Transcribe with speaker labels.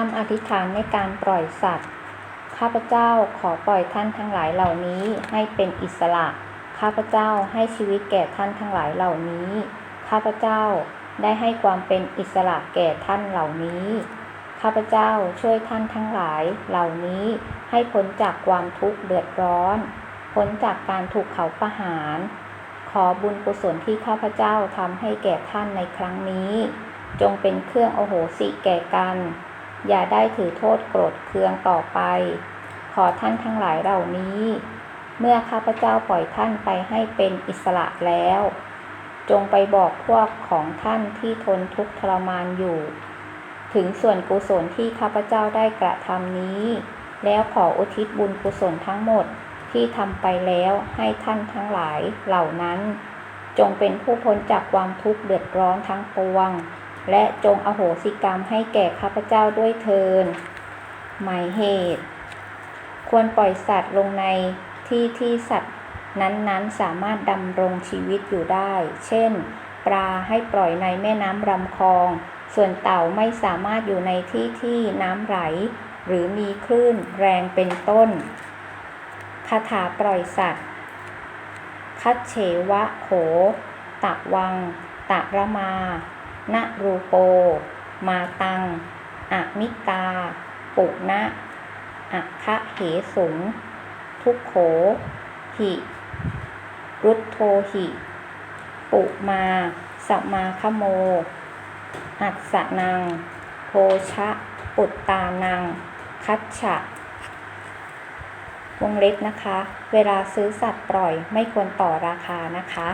Speaker 1: คำอธิษฐานในการปล่อยสัตว์ ข้าพเจ้าขอปล่อยท่านทั้งหลายเหล่านี้ให้เป็นอิสระ ข้าพเจ้าให้ชีวิตแก่ท่านทั้งหลายเหล่านี้ ข้าพเจ้าได้ให้ความเป็นอิสระแก่ท่านเหล่านี้ ข้าพเจ้าช่วยท่านทั้งหลายเหล่านี้ให้พ้นจากความทุกข์เดือดร้อน พ้นจากการถูกเขาประหาร ขอบุญกุศลที่ข้าพเจ้าทำให้แก่ท่านในครั้งนี้ จงเป็นเครื่องโอโหสิแก่กัน อย่าได้ถือโทษโกรธเคืองต่อไป ขอท่านทั้งหลายเหล่านี้ เมื่อข้าพเจ้าปล่อยท่านไปให้เป็นอิสระแล้ว จงไปบอกพวกของท่านที่ทนทุกข์ทรมานอยู่ ถึงส่วนกุศลที่ข้าพเจ้าได้กระทำนี้ แล้วขออุทิศบุญกุศลทั้งหมดที่ทำไปแล้วให้ท่านทั้งหลายเหล่านั้น จงเป็นผู้พ้นจากความทุกข์เดือดร้อนทั้งปวง และจงอโหสิกรรมให้แก่ข้าพเจ้าด้วยเทินหมายเหตุ ควรปล่อยสัตว์ลงในที่ที่สัตว์นั้นๆสามารถดำรงชีวิตอยู่ได้ เช่น ปลาให้ปล่อยในแม่น้ำลำคลอง ส่วนเต่าไม่สามารถอยู่ในที่ที่น้ำไหล หรือมีคลื่นแรงเป็นต้น คาถาปล่อยสัตว์ คัดเฉวะโข ตะวัง ตะระมา นะรูโป มาตังอมิตา ปุณะอัคคะเหสุง ทุกโข หิ รุตโทหิ ปุมา สมาคโม อัสสะนัง โพชะ ปุตตานัง คัจฉะวงเล็บนะคะ เวลาซื้อสัตว์ปล่อยไม่ควรต่อราคานะคะ